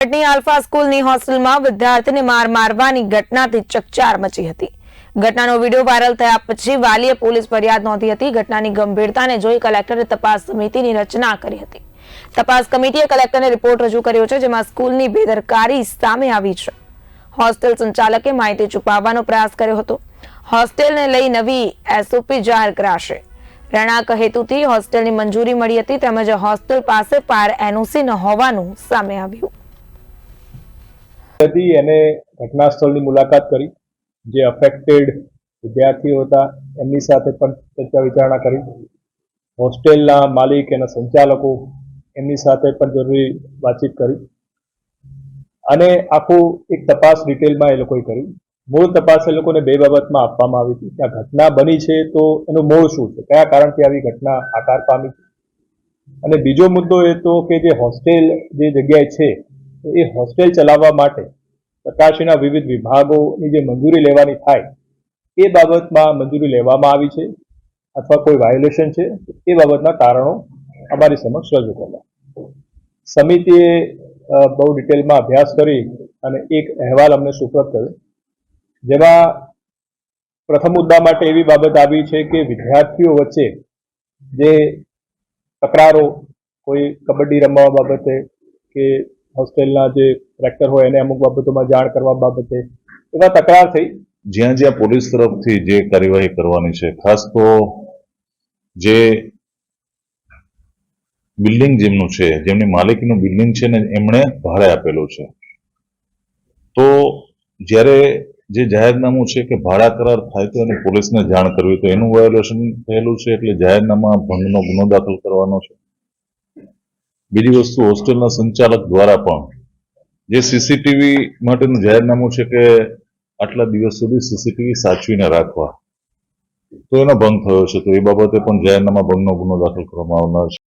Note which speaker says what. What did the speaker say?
Speaker 1: પાટણની આલ્ફા સ્કૂલની હોસ્ટેલમાં વિદ્યાર્થીને માર મારવાની ઘટનાથી ચકચાર મચી હતી. ઘટનાનો વીડિયો વાયરલ થયા પછી વાલીએ પોલીસ ફરિયાદ નોંધી હતી. ઘટનાની ગંભીરતાને જોઈ કલેક્ટરે તપાસ સમિતિની રચના કરી હતી. તપાસ કમિટીએ કલેક્ટરને રિપોર્ટ રજૂ કર્યો છે, જેમાં સ્કૂલની બેદરકારી સામે આવી છે. હોસ્ટેલ સંચાલકે માહિતી છુપાવવાનો પ્રયાસ કર્યો હતો. હોસ્ટેલને લઈ નવી એસઓપી જાહેર કરાશે. રહેણાંક હેતુથી હોસ્ટેલની મંજૂરી મળી હતી, તેમજ હોસ્ટેલ પાસે પાર એનઓસી ન હોવાનું સામે આવ્યું.
Speaker 2: હતી, એને ઘટના સ્થળની મુલાકાત કરી. જે અફેક્ટેડ વિદ્યાર્થીઓ હતા, એમની સાથે પણ ચર્ચા વિચારણા કરી. હોસ્ટેલના માલિક એના સંચાલકો એમની સાથે પણ જરૂરી વાતચીત કરી. અને આખું એક તપાસ ડિટેલમાં એ લોકોએ કરી. મૂળ તપાસ એ લોકોને બે બાબતમાં આપવામાં આવી હતી. કે આ ઘટના બની છે તો એનું મૂળ શું છે? કયા કારણથી આવી ઘટના આકાર પામી અને બીજો મુદ્દો એ તો કે જે હોસ્ટેલ જે જગ્યાએ છે તો એ હોસ્ટેલ ચલાવવા માટે પ્રકાશના વિવિધ વિભાગોની જે મંજૂરી લેવાની થાય, એ બાબતમાં મંજૂરી લેવામાં આવી છે અથવા કોઈ વાયોલેશન છે, એ બાબતના કારણો અમારી સમક્ષ રજૂ કરવા. સમિતિએ બહુ ડિટેલમાં અભ્યાસ કરી અને એક અહેવાલ અમને સુપ્રત કર્યો. જેમાં પ્રથમ મુદ્દા માટે એવી બાબત આવી છે કે વિદ્યાર્થીઓ વચ્ચે જે તકરારો, કોઈ કબડ્ડી રમવા બાબતે કે હોસ્ટેલના જે રેક્ટર હોય એને અમુક બાબતોમાં જાણ કરવા બાબતે એવા તકરાર થઈ.
Speaker 3: જ્યાં જ્યાં પોલીસ તરફથી જે કાર્યવાહી કરવાની છે, ખાસ તો જે બિલ્ડિંગ જેમનું છે, જેમની માલિકીનું બિલ્ડિંગ છે ને એમણે ભાડે આપેલું છે. તો જ્યારે જે જાહેરનામું છે કે ભાડા કરાર થાય તો એને પોલીસને જાણ કરવી, તો એનું વાયોલેશન થયેલું છે એટલે જાહેરનામા ભંગનો ગુનો દાખલ કરવાનો છે. બીજી વસ્તુ હોસ્ટેલના સંચાલક દ્વારા પણ. જે સીસીટીવી માટેનું જાહેરનામું છે કે આટલા દિવસ સુધી સીસીટીવી સાચવીને રાખવા. તો એનો ભંગ થયો છે, તો એ બાબતે પણ જાહેરનામા ભંગનો ગુનો દાખલ કરવામાં આવનાર છે.